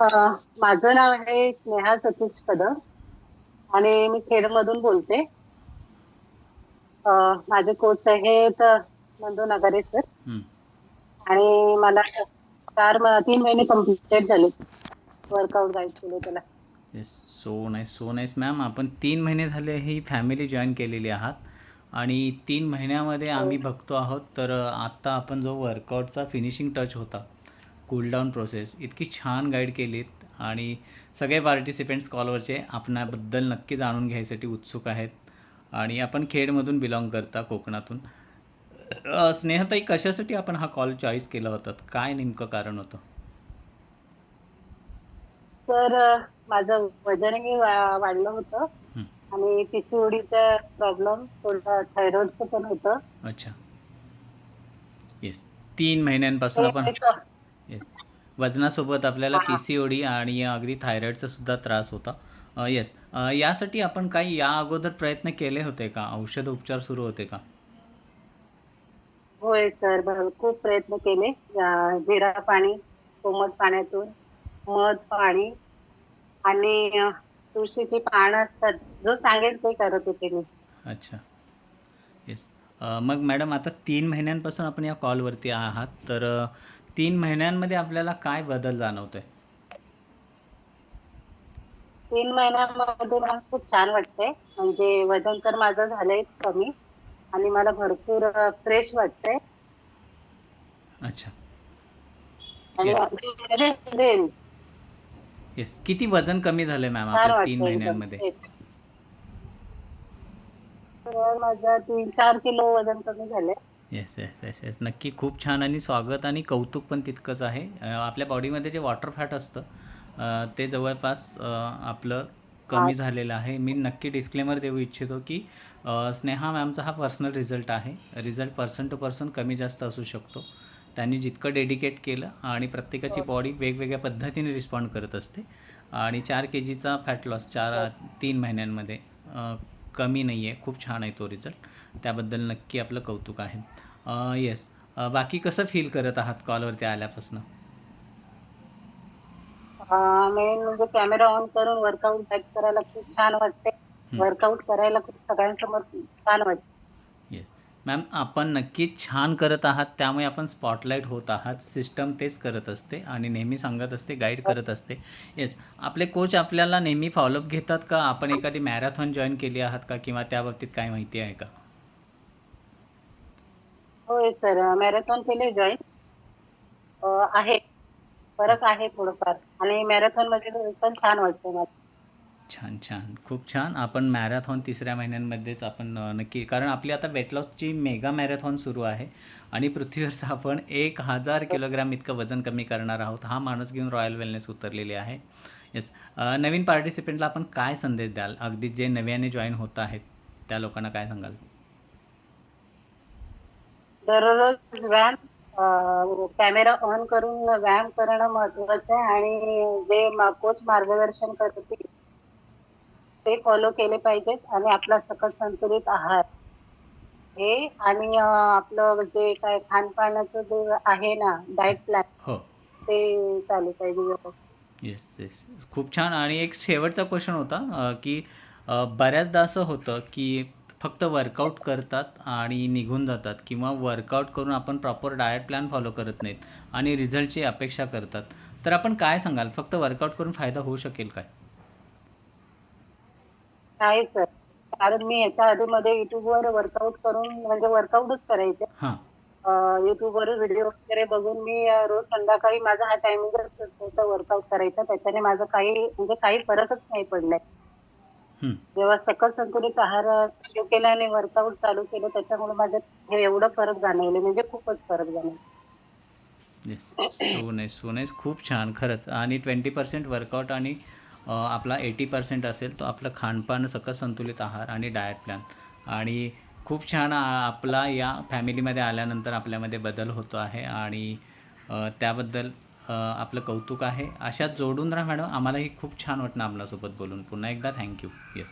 माझं नाव आहे स्नेहा सतीश कदम आणि मी खेडमधून बोलते. माझे कोच आहेत नंदू नगारे सर. आणि मला 4 म 3 महिने कंप्लीट झाले. वर्कआउट गाईड केले त्याला. Yes. So nice, so nice ma'am. आपण 3 महिने झाले ही फॅमिली जॉइन केलेली आहात आणि 3 महिन्यामध्ये हो. आम्ही बघतो आहोत तर आत्ता आपण जो वर्कआउटचा फिनिशिंग टच होता, कूल डाऊन प्रोसेस इतकी छान गाईड केलीत आणि सगळे पार्टिसिपंट्स कॉलवरचे आपणाबद्दल नक्की जाणून घ्यायसाठी उत्सुक आहेत आणि आपण खेडमधून बिलॉंग करता कोकणातून. स्नेहताई कशासाठी आपण हा कॉल चॉईस केला होता? काय नेमकं कारण होतं? तर माझं वजनही वाढलं होतं. आणि पीसीओडीचा प्रॉब्लेम थोडा थायरॉइडचं पण होतं. अच्छा. येस. 3 महिन्यांपासून आपण येस. वजनासोबत आपल्याला हां. पी-सी-ओ-डी आणि अगदी थायरॉइडचा सुद्धा त्रास होता. येस. यासाठी आपण काही या अगोदर प्रयत्न केले होते का? औषध उपचार सुरू होते का? होय सर. खूप प्रयत्न केले. जिरा पाणी, कोमट पाण्यातून, मध पाणी आणि तुळशीची पानं असतात. जो सांगेल ते करत होते मी. अच्छा. येस. मग मॅडम आता 3 महिन्यांपासून आपण या कॉलवरती आहात. तर 3 महिन्यांमध्ये आपल्याला काय बदल जाणवतोय? 3 महिन्यामध्ये मला खूप छान वाटतंय. म्हणजे वजन तर माझं झालंय कमी आणि मला भरपूर फ्रेश वाटतंय. अच्छा. आणि येस. म्हणजे. किती वजन कमी झालंय मॅम आपलं 3 वाटतंय एकदम महिन्यांमध्ये? माझं 3-4 किलो वजन कमी झालंय. Yes, yes, yes, yes. नक्की खूप छान आणि स्वागत आणि कौतुक पण तितकंच आहे. आपल्या बॉडीमध्ये जे वॉटर फॅट असतं ते जवळपास आपलं हां. कमी झालेलं आहे. मी नक्की डिस्क्लेमर देऊ इच्छितो की स्नेहा मॅमचा हा पर्सनल रिझल्ट आहे. रिझल्ट पर्सन टू पर्सन कमी जास्त असू शकतो. त्यांनी जितकं डेडिकेट केलं आणि प्रत्येकाची हो. बॉडी वेगवेगळ्या पद्धतीने रिस्पॉन्ड करत असते आणि 4 केजीचा फॅट लॉस 4 हो. 3 महिन्यांमध्ये कमी नाही आहे. खूप छान आहे तो रिझल्ट. त्याबद्दल नक्की आपलं कौतुक आहे. येस. बाकी कसं फील करत आहात कॉलवरती आल्यापासनं? मेन म्हणजे कॅमेरा ऑन करून वर्कआउट गाईड करायला खूप छान वाटते. वर्कआउट करायला खूप सगळ्यांसमोर छान वाटतं. येस. मॅम आपण नक्कीच छान करत आहात. त्यामुळे आपण स्पॉटलाईट होत आहात. सिस्टम तेच करत असते आणि नेहमी सांगत असते, गाईड. करत असते. येस. आपले कोच आपल्याला नेहमी फॉलोअप घेतात का? आपण एखादी मॅरेथॉन जॉइन केली आहात का? किंवा त्याबाबतीत काही माहिती आहे का? होय सर. मॅरेथॉन केले जॉइन. अ, आहे. फरक आहे थोडंफार आणि मॅरेथॉनमध्ये पण छान वाटतंय मला. छान, छान. खूप छान. आपण मॅरेथॉन 3ऱ्या महिन्यांमध्येच आपण नक्की कारण आपली आता वेट लॉसची मेगा मॅरेथॉन सुरू आहे आणि पृथ्वीवरचं आपण 1000 किलोग्राम इतकं वजन कमी करणार आहोत. हा माणूस घेऊन रॉयल वेलनेस उतरलेली आहे. येस. नवीन पार्टिसिपंटला आपण काय संदेश द्याल? अगदी जे नव्याने जॉइन होत आहेत, त्या लोकांना काय सांगाल? दररोज व्यायाम कॅमेरा ऑन करून व्यायाम करणं महत्त्वाचं आहे आणि जे कोच मार्गदर्शन करतील ते फॉलो केले पाहिजेत आणि आपला सकस संतुलित आहार हे आणि आपलं जे काय खानपानाचं जे आहे ना डाएट प्लॅन हो. ते चालू पाहिजे. Yes, yes. खूप छान आणि एक शेवटचा क्वेशन होता की बऱ्याचदा असं होतं की फक्त वर्कआउट करतात आणि निघून जातात किंवा वर्कआउट करून आपण प्रॉपर डाएट प्लॅन फॉलो करत नाहीत आणि रिझल्टची अपेक्षा करतात. तर आपण काय सांगाल? फक्त वर्कआउट करून फायदा होऊ शकेल काय? नाही सर. कारण मी ह्याच्या आधीमध्ये YouTubeवर वर्कआउट करून म्हणजे वर्कआउटच करायचे. हां. अ, YouTubeवर व्हिडिओ वगैरे बघून मी रोज संध्याकाळी माझा हा टायमिंगच होता वर्कआउट करायचा. त्याच्याने माझं काही म्हणजे काही फरकच नाही पडलाय. जेव्हा सकल संतुलित आहार चालू केला आणि वर्कआउट चालू केलं त्याच्यामुळे माझ्यात हे एवढं फरक जाणवले म्हणजे खूपच फरक जाणवले. So nice, so nice. खूप छान खरंच आणि 20% वर्कआउट आणि आपला 80% असेल तो आपलं खानपान, सकस संतुलित आहार आणि डाएट प्लॅन आणि खूप छान आपला या फॅमिलीमध्ये आल्यानंतर आपल्यामध्ये बदल होतो आहे आणि त्याबद्दल आपलं कौतुक आहे. अशाच जोडून राहा मॅडम. आम्हालाही खूप छान वाटणं आपल्यासोबत बोलून. पुन्हा एकदा थँक्यू येस.